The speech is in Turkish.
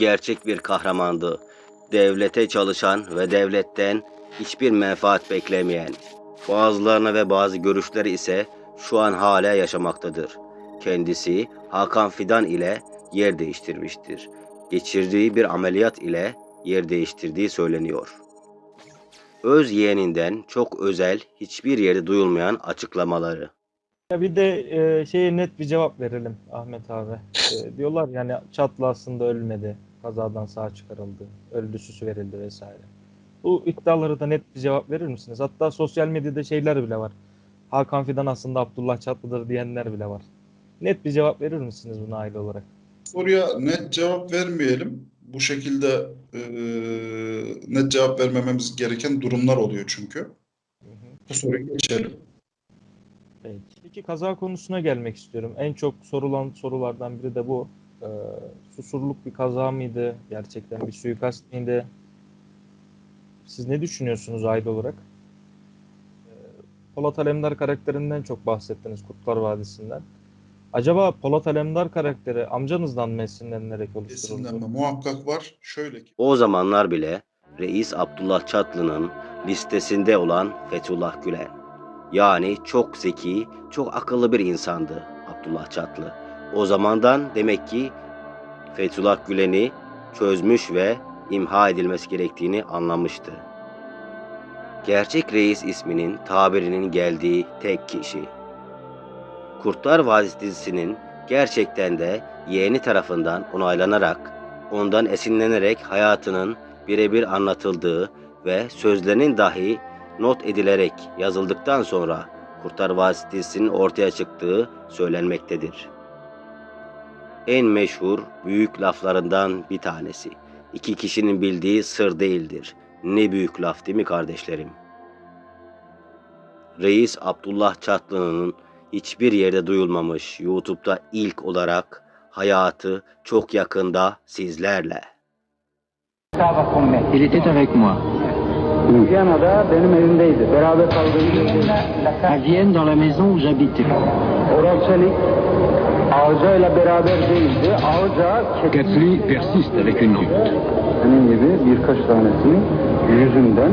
gerçek bir kahramandı. Devlete çalışan ve devletten hiçbir menfaat beklemeyen. Bazılarına ve bazı görüşleri ise şu an hala yaşamaktadır. Kendisi Hakan Fidan ile yer değiştirmiştir. Geçirdiği bir ameliyat ile yer değiştirdiği söyleniyor. Öz yeğeninden çok özel, hiçbir yerde duyulmayan açıklamaları. Ya bir de e, şeye net bir cevap verelim Ahmet abi. E, diyorlar yani Çatlı aslında ölmedi. Kazadan sağ çıkarıldı. Öldü süsü verildi vesaire. Bu iddialara da net bir cevap verir misiniz? Hatta sosyal medyada şeyler bile var. Hakan Fidan aslında Abdullah Çatlı'dır diyenler bile var. Net bir cevap verir misiniz buna aile olarak? Soruya net cevap vermeyelim. Bu şekilde e, net cevap vermememiz gereken durumlar oluyor çünkü. Hı hı. Bu soruyu geçelim. Peki. Peki kaza konusuna gelmek istiyorum. En çok sorulan sorulardan biri de bu. Ee, susurluk bir kaza mıydı? Gerçekten bir suikast mıydı? Siz ne düşünüyorsunuz aile olarak? Ee, Polat Alemdar karakterinden çok bahsettiniz Kurtlar Vadisi'nden. Acaba Polat Alemdar karakteri amcanızdan mı esinlenerek oluşturuldu? Esinlenme muhakkak var. Şöyle ki O zamanlar bile Reis Abdullah Çatlı'nın listesinde olan Fethullah Gülen. Yani çok zeki, çok akıllı bir insandı Abdullah Çatlı. O zamandan demek ki Fethullah Gülen'i çözmüş ve imha edilmesi gerektiğini anlamıştı. Gerçek reis isminin tabirinin geldiği tek kişi. Kurtlar Vadisi dizisinin gerçekten de yeğeni tarafından onaylanarak ondan esinlenerek hayatının birebir anlatıldığı ve sözlerinin dahi not edilerek yazıldıktan sonra Kurtlar Vadisi dizisinin ortaya çıktığı söylenmektedir. En meşhur büyük laflarından bir tanesi. İki kişinin bildiği sır değildir. Ne büyük laf değil mi kardeşlerim? Reis Abdullah Çatlı'nın hiçbir yerde duyulmamış YouTube'da ilk olarak hayatı çok yakında sizlerle. Il était avec moi. Viyana'da benim evimdeydi. Beraber kaldığımız À Vienne, dans la maison où j'habitais. Oral Çelik Gately persiste avec une honte. Senin gibi birkaç tanesinin yüzünden